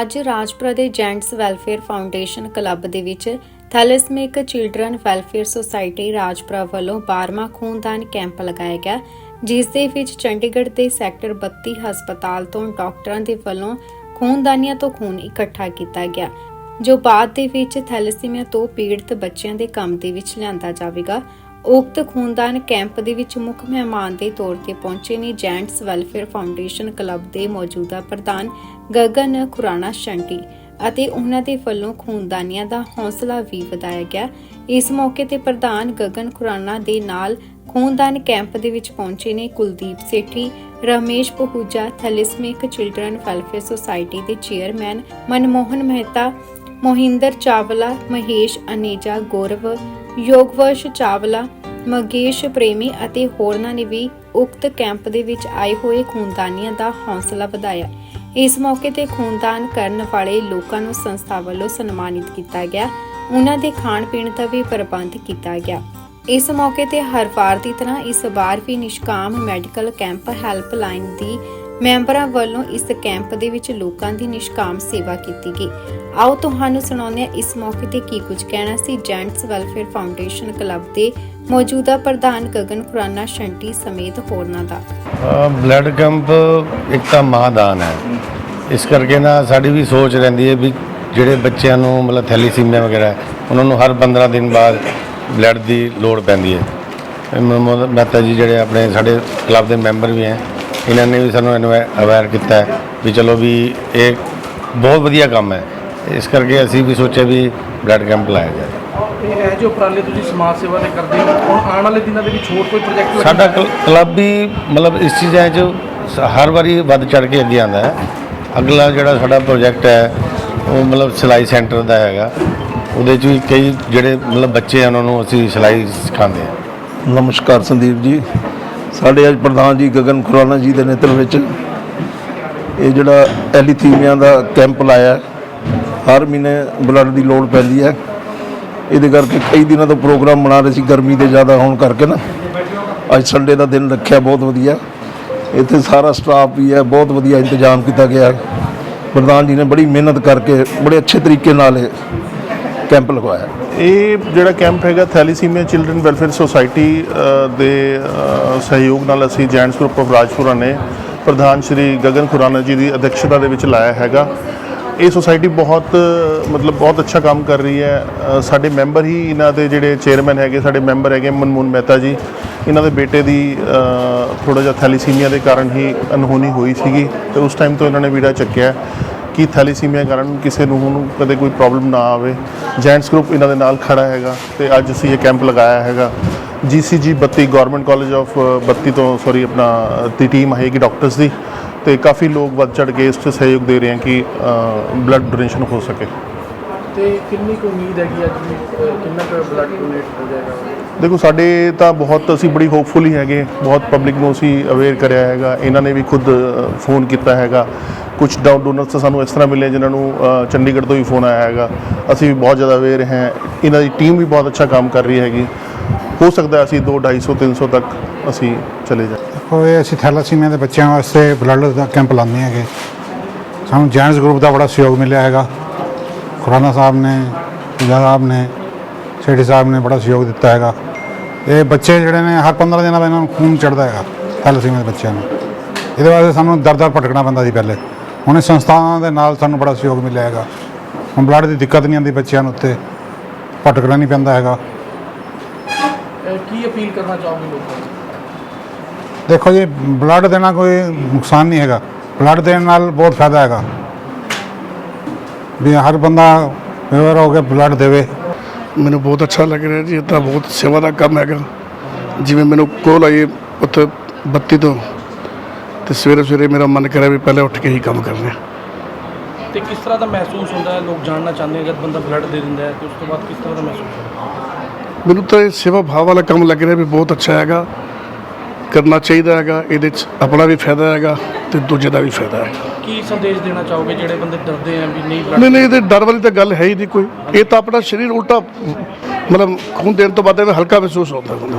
ਅੱਜ ਰਾਜਪੁਰਾ ਦੇ gents welfare foundation club ਦੇ ਵਿੱਚ thalassemic children welfare society Rajpura ਵੱਲੋਂ 12ਵਾਂ ਖੂਨਦਾਨ ਕੈਂਪ ਲਗਾਇਆ ਗਿਆ, ਜਿਸ ਦੇ ਵਿੱਚ ਚੰਡੀਗੜ੍ਹ ਦੇ ਸੈਕਟਰ 32 ਹਸਪਤਾਲ ਤੋਂ ਡਾਕਟਰਾਂ ਦੇ ਵੱਲੋਂ ਖੂਨਦਾਨੀਆਂ ਤੋਂ ਖੂਨ ਇਕੱਠਾ ਕੀਤਾ ਗਿਆ, ਜੋ ਬਾਅਦ ਦੇ ਵਿੱਚ ਥੈਲੇਸੀਮੀਆ ਤੋਂ ਪੀੜਤ ਬੱਚਿਆਂ ਦੇ ਕੰਮ ਦੇ ਵਿੱਚ ਲਿਆਂਦਾ ਜਾਵੇਗਾ। ਉਕਤ ਖੂਨਦਾਨ ਕੈਂਪ ਦੇ ਵਿੱਚ ਮੁੱਖ ਮਹਿਮਾਨ ਦੇ ਤੌਰ ਤੇ ਪਹੁੰਚੇ ਨੇ ਜੈਂਟਸ ਵੈਲਫੇਅਰ ਫਾਊਂਡੇਸ਼ਨ ਕਲੱਬ ਦੇ ਮੌਜੂਦਾ ਪ੍ਰਧਾਨ ਗਗਨ ਖੁਰਾਣਾ ਸ਼ੰਟੀ ਅਤੇ ਉਹਨਾਂ ਦੇ ਵੱਲੋਂ ਖੂਨਦਾਨੀਆਂ ਦਾ ਹੌਸਲਾ ਵੀ ਵਧਾਇਆ ਗਿਆ। ਇਸ ਮੌਕੇ ਤੇ ਪ੍ਰਧਾਨ ਗਗਨ ਖੁਰਾਣਾ ਦੇ ਨਾਲ ਖੂਨਦਾਨ ਕੈਂਪ ਦੇ ਵਿੱਚ ਪਹੁੰਚੇ ਨੇ Kuldeep Sethi, Ramesh Pahuja, thalassemic children welfare society ਦੇ ਚੇਅਰਮੈਨ ਮਨਮੋਹਨ ਮਹਿਤਾ, ਮੋਹਿੰਦਰ ਚਾਵਲਾ, ਮਹੇਸ਼ ਅਨੇਜਾ, ਗੌਰਵ ਯੋਗਵਰਸ਼ ਚਾਵਲਾ, ਮਗੇਸ਼ ਪ੍ਰੇਮੀ ਅਤੇ ਹੋਰਨਾਂ ਨੇ ਵੀ ਉਕਤ ਕੈਂਪ ਦੇ ਵਿੱਚ ਆਏ ਹੋਏ ਖੂਨਦਾਨੀਆਂ ਦਾ ਹੌਸਲਾ ਵਧਾਇਆ। ਇਸ ਮੌਕੇ ਤੇ ਖੂਨਦਾਨ ਕਰਨ ਵਾਲੇ ਲੋਕਾਂ ਨੂੰ ਸੰਸਥਾ ਵੱਲੋਂ ਸਨਮਾਨਿਤ ਕੀਤਾ ਗਿਆ। ਉਹਨਾਂ ਦੇ ਖਾਣ ਪੀਣ ਦਾ ਵੀ ਪ੍ਰਬੰਧ ਕੀਤਾ ਗਿਆ। ਇਸ ਮੌਕੇ ਤੇ ਹਰ ਵਾਰ ਦੀ ਤਰ੍ਹਾਂ ਇਸ ਵਾਰ ਵੀ ਨਿਸ਼ਕਾਮ ਮੈਡੀਕਲ ਕੈਂਪ ਹੈਲਪਲਾਈਨ ਦੀ ਮੈਂਬਰਾਂ ਵੱਲੋਂ ਇਸ ਕੈਂਪ ਦੇ ਵਿੱਚ ਲੋਕਾਂ ਦੀ ਨਿਸ਼ਕਾਮ ਸੇਵਾ ਕੀਤੀ ਗਈ। ਆਓ ਤੁਹਾਨੂੰ ਸੁਣਾਉਂਦੇ ਹਾਂ ਇਸ ਮੌਕੇ ਤੇ ਕੀ ਕੁਝ ਕਹਿਣਾ ਸੀ, ਜੈਂਟਸ ਵੈਲਫੇਅਰ ਫਾਊਂਡੇਸ਼ਨ ਕਲੱਬ ਦੇ ਮੌਜੂਦਾ ਪ੍ਰਧਾਨ ਗਗਨ ਖੁਰਾਨਾ ਸ਼ੰਟੀ ਸਮੇਤ ਹੋਰਨਾਂ ਦਾ। ਬਲੱਡ ਕੈਂਪ ਇੱਕ ਤਾਂ ਮਾਦਾਨ ਹੈ। ਇਸ ਕਰਕੇ ਨਾ ਸਾਡੀ ਵੀ ਸੋਚ ਰਹਿੰਦੀ ਹੈ ਵੀ ਜਿਹੜੇ ਬੱਚਿਆਂ ਨੂੰ ਮਤਲਬ ਥੈਲੀਸੀਮੀਆ ਵਗੈਰਾ ਉਹਨਾਂ ਨੂੰ ਹਰ 15 ਦਿਨ ਬਾਅਦ ਬਲੱਡ ਦੀ ਲੋੜ ਪੈਂਦੀ ਹੈ। ਮ- ਮਹਿਤਾ ਜੀ ਜਿਹੜੇ ਆਪਣੇ ਸਾਡੇ ਕਲੱਬ ਦੇ ਮੈਂਬਰ ਵੀ ਹੈ ਇਹਨਾਂ ਨੇ ਵੀ ਸਾਨੂੰ ਅਵੇਅਰ ਕੀਤਾ ਵੀ ਚਲੋ ਵੀ ਇਹ ਬਹੁਤ ਵਧੀਆ ਕੰਮ ਹੈ। ਇਸ ਕਰਕੇ ਅਸੀਂ ਵੀ ਸੋਚਿਆ ਵੀ ਬਲੱਡ ਕੈਂਪ ਲਾਇਆ ਜਾਏ। ਤੇ ਇਹ ਜੋ ਉਪਰਾਲੇ ਤੁਸੀਂ ਸਮਾਜ ਸੇਵਾ ਦੇ ਕਰਦੇ ਹੋ ਹੁਣ ਆਉਣ ਵਾਲੇ ਦਿਨਾਂ ਦੇ ਵਿੱਚ ਹੋਰ ਕੋਈ ਪ੍ਰੋਜੈਕਟ ਸਾਡਾ ਕਲ- ਕਲੱਬ ਵੀ ਮਤਲਬ ਇਸ ਚੀਜ਼ਾਂ 'ਚ ਹਰ ਵਾਰੀ ਵੱਧ ਚੜ ਕੇ ਅੱਗੇ ਆਉਂਦਾ ਹੈ। ਅਗਲਾ ਜਿਹੜਾ ਸਾਡਾ ਪ੍ਰੋਜੈਕਟ ਹੈ ਉਹ ਮਤਲਬ ਸਿਲਾਈ ਸੈਂਟਰ ਦਾ ਹੈਗਾ। ਉਹਦੇ 'ਚ ਵੀ ਕਈ ਜਿਹੜੇ ਮਤਲਬ ਬੱਚੇ ਆ ਉਹਨਾਂ ਨੂੰ ਅਸੀਂ ਸਿਲਾਈ ਸਿਖਾਉਂਦੇ ਹਾਂ। ਨਮਸਕਾਰ ਸੰਦੀਪ ਜੀ। ਸਾਡੇ ਅੱਜ ਪ੍ਰਧਾਨ ਜੀ ਗਗਨ ਖੁਰਾਨਾ ਜੀ ਦੇ ਨੇਤਰ ਵਿੱਚ ਇਹ ਜਿਹੜਾ ਐਲੀਥੀਮੀਆ ਦਾ ਕੈਂਪ ਲਾਇਆ ਹਰ ਮਹੀਨੇ ਬਲੱਡ ਦੀ ਲੋੜ ਪੈਂਦੀ ਹੈ। ਇਹਦੇ ਕਰਕੇ ਕਈ ਦਿਨਾਂ ਤੋਂ ਪ੍ਰੋਗਰਾਮ ਬਣਾ ਰਹੇ ਸੀ, ਗਰਮੀ ਦੇ ਜ਼ਿਆਦਾ ਹੋਣ ਕਰਕੇ ਨਾ। ਅੱਜ ਸੰਡੇ ਦਾ ਦਿਨ ਰੱਖਿਆ ਬਹੁਤ ਵਧੀਆ। ਇੱਥੇ ਸਾਰਾ ਸਟਾਫ ਵੀ ਹੈ, ਬਹੁਤ ਵਧੀਆ ਇੰਤਜ਼ਾਮ ਕੀਤਾ ਗਿਆ ਪ੍ਰਧਾਨ ਜੀ ਨੇ ਬੜੀ ਮਿਹਨਤ ਕਰਕੇ, ਬੜੇ ਅੱਛੇ ਤਰੀਕੇ ਨਾਲ ਕੈਂਪ ਲਗਵਾਇਆ? ਇਹ ਜਿਹੜਾ ਕੈਂਪ ਹੈਗਾ ਥੈਲੀਸੀਮੀਆ ਚਿਲਡਰਨ ਵੈਲਫੇਅਰ ਸੁਸਾਇਟੀ ਦੇ ਸਹਿਯੋਗ ਨਾਲ ਅਸੀਂ ਜੈਂਟਸ ਗਰੁੱਪ ਆਫ ਰਾਜਪੁਰਾ ਨੇ ਪ੍ਰਧਾਨ ਸ਼੍ਰੀ ਗਗਨ ਖੁਰਾਨਾ ਜੀ ਦੀ ਅਧਿਕਸ਼ਤਾ ਦੇ ਵਿੱਚ ਲਾਇਆ ਹੈਗਾ। ਇਹ ਸੁਸਾਇਟੀ ਬਹੁਤ, ਮਤਲਬ ਬਹੁਤ ਅੱਛਾ ਕੰਮ ਕਰ ਰਹੀ ਹੈ। ਸਾਡੇ ਮੈਂਬਰ ਹੀ ਇਹਨਾਂ ਦੇ ਜਿਹੜੇ ਚੇਅਰਮੈਨ ਹੈਗੇ, ਸਾਡੇ ਮੈਂਬਰ ਹੈਗੇ ਮਨਮੋਹਨ ਮਹਿਤਾ ਜੀ। ਇਹਨਾਂ ਦੇ ਬੇਟੇ ਦੀ ਥੋੜਾ ਜਿਹਾ ਥੈਲੀਸੀਮੀਆ ਦੇ ਕਾਰਨ ਹੀ ਅਨਹੋਣੀ ਹੋਈ ਸੀਗੀ ਤੇ ਉਸ ਟਾਈਮ ਤੋਂ ਇਹਨਾਂ ਨੇ ਵੀੜਾ ਚੱਕਿਆ। ਕਿ ਥੈਲੀਸੀਮੀਆ ਕਾਰਨ ਕਿਸੇ ਨੂੰ ਹੁਣ ਕਦੇ ਕੋਈ ਪ੍ਰੋਬਲਮ ਨਾ ਆਵੇ? ਜੈਂਟਸ ਗਰੁੱਪ ਇਹਨਾਂ ਦੇ ਨਾਲ ਖੜਾ ਹੈਗਾ ਤੇ ਅੱਜ ਅਸੀਂ ਇਹ ਕੈਂਪ ਲਗਾਇਆ ਹੈਗਾ। ਜੀਸੀਜੀ 32 ਗਵਰਨਮੈਂਟ ਕਾਲਜ ਆਫ 32 ਤੋਂ ਸੌਰੀ ਆਪਣਾ ਦੀ ਟੀਮ ਆਏਗੀ ਡਾਕਟਰਸ ਦੀ ਤੇ ਕਾਫੀ ਲੋਕ ਵੱਧ ਚੜ ਕੇ ਇਸ 'ਚ ਸਹਿਯੋਗ ਦੇ ਰਹੇ ਹਨ ਕਿ ਬਲੱਡ ਡੋਨੇਸ਼ਨ ਹੋ ਸਕੇ। ਤੇ ਕਿੰਨੀ ਕੁ ਉਮੀਦ ਹੈਗੀ ਅੱਜ ਵੀ ਅਹ, ਕਿੰਨਾ ਕੁ ਬਲੱਡ ਡੋਨੇਟ ਹੋ ਜਾਏਗਾ? ਦੇਖੋ ਸਾਡੇ ਤਾਂ ਬਹੁਤ ਅਸੀਂ ਬੜੀ ਹੋਪਫੁਲ ਹੀ ਹੈਗੇ। ਬਹੁਤ ਪਬਲਿਕ ਨੂੰ ਅਸੀਂ ਅਵੇਅਰ ਕਰਿਆ ਹੈਗਾ। ਇਹਨਾਂ ਨੇ ਵੀ ਖੁਦ ਫੋਨ ਕੀਤਾ ਹੈਗਾ। ਕੁਝ ਡਾਊਨ ਡੋਨਰਸ ਸਾਨੂੰ ਇਸ ਤਰ੍ਹਾਂ ਮਿਲੇ ਜਿਨ੍ਹਾਂ ਨੂੰ ਚੰਡੀਗੜ੍ਹ ਤੋਂ ਵੀ ਫੋਨ ਆਇਆ ਹੈਗਾ। ਅਸੀਂ ਵੀ ਬਹੁਤ ਜ਼ਿਆਦਾ ਅਵੇਅਰ ਹਾਂ। ਇਹਨਾਂ ਦੀ ਟੀਮ ਵੀ ਬਹੁਤ ਅੱਛਾ ਕੰਮ ਕਰ ਰਹੀ ਹੈਗੀ। ਹੋ ਸਕਦਾ ਅਸੀਂ 2 250 300 ਤੱਕ ਅਸੀਂ ਚਲੇ ਜਾ ਹੋਏ ਅਸੀਂ ਥੈਲਾਸੀਮੀਆ ਦੇ ਬੱਚਿਆਂ ਵਾਸਤੇ ਬਲੱਡ ਦਾ ਕੈਂਪ ਲਾਉਂਦੇ ਹੈਗੇ। ਸਾਨੂੰ ਜੈਂਟਸ ਗਰੁੱਪ ਦਾ ਬੜਾ ਸਹਿਯੋਗ ਮਿਲਿਆ ਹੈਗਾ। ਖੁਰਾਨਾ ਸਾਹਿਬ ਨੇ, ਪੂਜਾ ਸਾਹਿਬ ਨੇ, ਸੇਠੀ ਸਾਹਿਬ ਨੇ ਬੜਾ ਸਹਿਯੋਗ ਦਿੱਤਾ ਹੈਗਾ। ਇਹ ਬੱਚੇ ਜਿਹੜੇ ਨੇ, ਹਰ 15 ਦਿਨਾਂ ਬਾਅਦ ਇਹਨਾਂ ਨੂੰ ਖੂਨ ਚੜਦਾ ਹੈਗਾ, ਥੈਲਾਸੀਮੀਆ ਦੇ ਬੱਚਿਆਂ ਨੂੰ। ਇਹਦੇ ਵਾਸਤੇ ਸਾਨੂੰ ਦਰ ਦਰ ਭਟਕਣਾ ਪੈਂਦਾ ਸੀ ਪਹਿਲੇ। ਹੁਣ ਇਹ ਸੰਸਥਾਵਾਂ ਦੇ ਨਾਲ ਸਾਨੂੰ ਬੜਾ ਸਹਿਯੋਗ ਮਿਲਿਆ ਹੈਗਾ। ਹੁਣ ਬਲੱਡ ਦੀ ਦਿੱਕਤ ਨਹੀਂ ਆਉਂਦੀ ਬੱਚਿਆਂ ਨੂੰ ਉੱਤੇ ਭਟਕਣਾ ਨਹੀਂ ਪੈਂਦਾ ਹੈਗਾ। ਅਹ, ਕੀ ਅਪੀਲ ਕਰਨਾ ਚਾਹੋਗੇ ਲੋਕਾਂ ਨੂੰ? ਦੇਖੋ ਜੀ ਬਲੱਡ ਦੇਣਾ ਕੋਈ ਨੁਕਸਾਨ ਨਹੀਂ ਹੈਗਾ। ਬਲੱਡ ਦੇਣ ਨਾਲ ਬਹੁਤ ਫਾਇਦਾ ਹੈਗਾ। ਵੀ ਹਰ ਬੰਦਾ ਫੇਵਰ ਹੋ ਕੇ ਬਲੱਡ ਦੇਵੇ। ਮੈਨੂੰ ਬਹੁਤ ਅੱਛਾ ਲੱਗ ਰਿਹਾ ਜੀ ਇਹ ਤਾਂ ਬਹੁਤ ਸੇਵਾ ਦਾ ਕੰਮ ਹੈਗਾ। ਜਿਵੇਂ ਮੈਨੂੰ ਕੋਲ ਆਈ ਉੱਥੇ ਬੱਤੀ ਤੋਂ। ਤੇ ਸਵੇਰੇ ਸਵੇਰੇ ਮੇਰਾ ਮਨ ਕਰਿਆ ਵੀ ਪਹਿਲੇ ਉੱਠ ਕੇ ਹੀ ਕੰਮ ਕਰਨਾ ਤੇ ਕਿਸ ਤਰ੍ਹਾਂ ਦਾ ਮਹਿਸੂਸ ਹੁੰਦਾ ਹੈ? ਲੋਕ ਜਾਣਨਾ ਚਾਹੁੰਦੇ ਆ ਜਦ ਬੰਦਾ ਬਲੱਡ ਦੇ ਦਿੰਦਾ ਹੈ ਤੇ ਉਸ ਤੋਂ ਬਾਅਦ ਕਿਸ ਤਰ੍ਹਾਂ ਦਾ ਮਹਿਸੂਸ ਹੁੰਦਾ ਮੈਨੂੰ ਤਾਂ ਇਹ ਸੇਵਾ ਭਾਵ ਵਾਲਾ ਕੰਮ ਲੱਗ ਰਿਹਾ ਵੀ ਬਹੁਤ ਅੱਛਾ ਹੈਗਾ। ਕਰਨਾ ਚਾਹੀਦਾ ਹੈਗਾ ਇਹਦੇ 'ਚ ਆਪਣਾ ਵੀ ਫਾਇਦਾ ਹੈਗਾ ਤੇ ਦੂਜੇ ਦਾ ਵੀ ਫਾਇਦਾ ਹੈ। ਕੀ ਸੰਦੇਸ਼ ਦੇਣਾ ਚਾਹੋਗੇ ਜਿਹੜੇ ਬੰਦੇ ਡਰਦੇ ਆ ਵੀ ਨਹੀਂ ਨਹੀਂ ਨਹੀਂ ਇਹਦੇ ਡਰ ਵਾਲੀ ਤਾਂ ਗੱਲ ਹੈ ਹੀ ਨਹੀਂ ਕੋਈ। ਇਹ ਤਾਂ ਆਪਣਾ ਸਰੀਰ ਉਲਟਾ ਮਤਲਬ ਖੂਨ ਦੇਣ ਤੋਂ ਬਾਅਦ ਐਵੇਂ ਹਲਕਾ ਮਹਿਸੂਸ ਹੁੰਦਾ ਬੰਦੇ